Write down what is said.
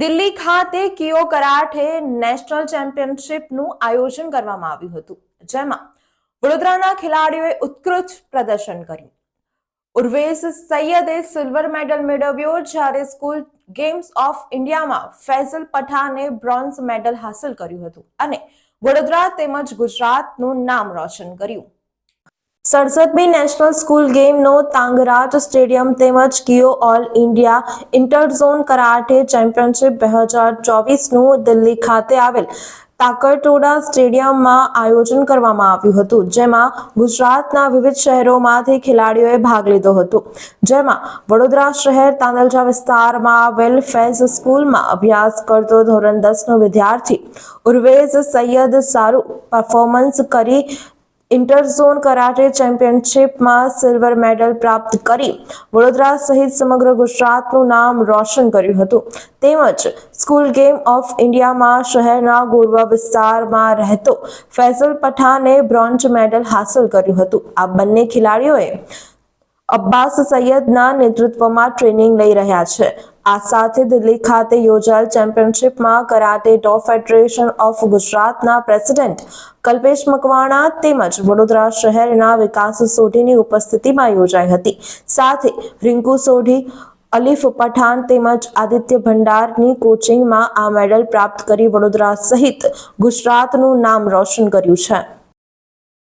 દિલ્હી ખાતે કિયો કરાઠે નેશનલ ચેમ્પિયનશિપનું આયોજન કરવામાં આવ્યું હતું, જેમાં વડોદરાના ખેલાડીઓએ ઉત્કૃષ્ટ પ્રદર્શન કર્યું. ઉર્વેશ સૈયદે સિલ્વર મેડલ મેળવ્યો જ્યારે સ્કૂલ ગેમ્સ ઓફ ઇન્ડિયામાં ફૈઝલ પઠાને બ્રોન્ઝ મેડલ હાંસલ કર્યું હતું અને વડોદરા તેમજ ગુજરાતનું નામ રોશન કર્યું. સડસઠમી નેશનલ સ્કૂલ ગેમનો તાંગરાજ સ્ટેડિયમ તેમજ કિયો all India interzone karate championship બે હજાર ચોવીસનું દિલ્હી ખાતે આવેલ તાકરટોડા સ્ટેડિયમમાં આયોજન કરવામાં આવ્યું હતું, જેમાં ગુજરાતના વિવિધ શહેરોમાંથી ખેલાડીઓએ ભાગ લીધો હતો. જેમાં વડોદરા શહેર, તાંદલજા વિસ્તારમાં આવેલ ફેઝ સ્કૂલમાં અભ્યાસ કરતો ધોરણ દસનો વિદ્યાર્થી ઉર્વેઝ સૈયદ સારું પરફોર્મન્સ કરી ઇન્ટરઝોન કરાટે ચેમ્પિયનશિપમાં સિલ્વર મેડલ પ્રાપ્ત કરી વડોદરા સહિત સમગ્ર ગુજરાતનું નામ રોશન કર્યું હતું. તેમજ સ્કૂલ ગેમ ઓફ ઇન્ડિયામાં શહેરના ગોરવા વિસ્તારમાં રહેતો ફૈઝલ પઠાને બ્રોન્ઝ મેડલ હાંસલ કર્યું હતું. આ બંને ખેલાડીઓએ અબ્બાસ સૈયદના નેતૃત્વમાં ટ્રેનિંગ લઈ રહ્યા છે. આ સાથે દિલ્હી ખાતે યોજાયેલ ચેમ્પિયનશિપમાં કરાટે ડો ફેડરેશન ઓફ ગુજરાતના પ્રેસિડેન્ટ કલ્પેશ મકવાણા તેમજ વડોદરા શહેરના વિકાસ સોઢીની ઉપસ્થિતિમાં યોજાઈ હતી. સાથે રિંકુ સોઢી, અલીફ પઠાણ તેમજ આદિત્ય ભંડારની કોચિંગમાં આ મેડલ પ્રાપ્ત કરી વડોદરા સહિત ગુજરાતનું નામ રોશન કર્યું છે.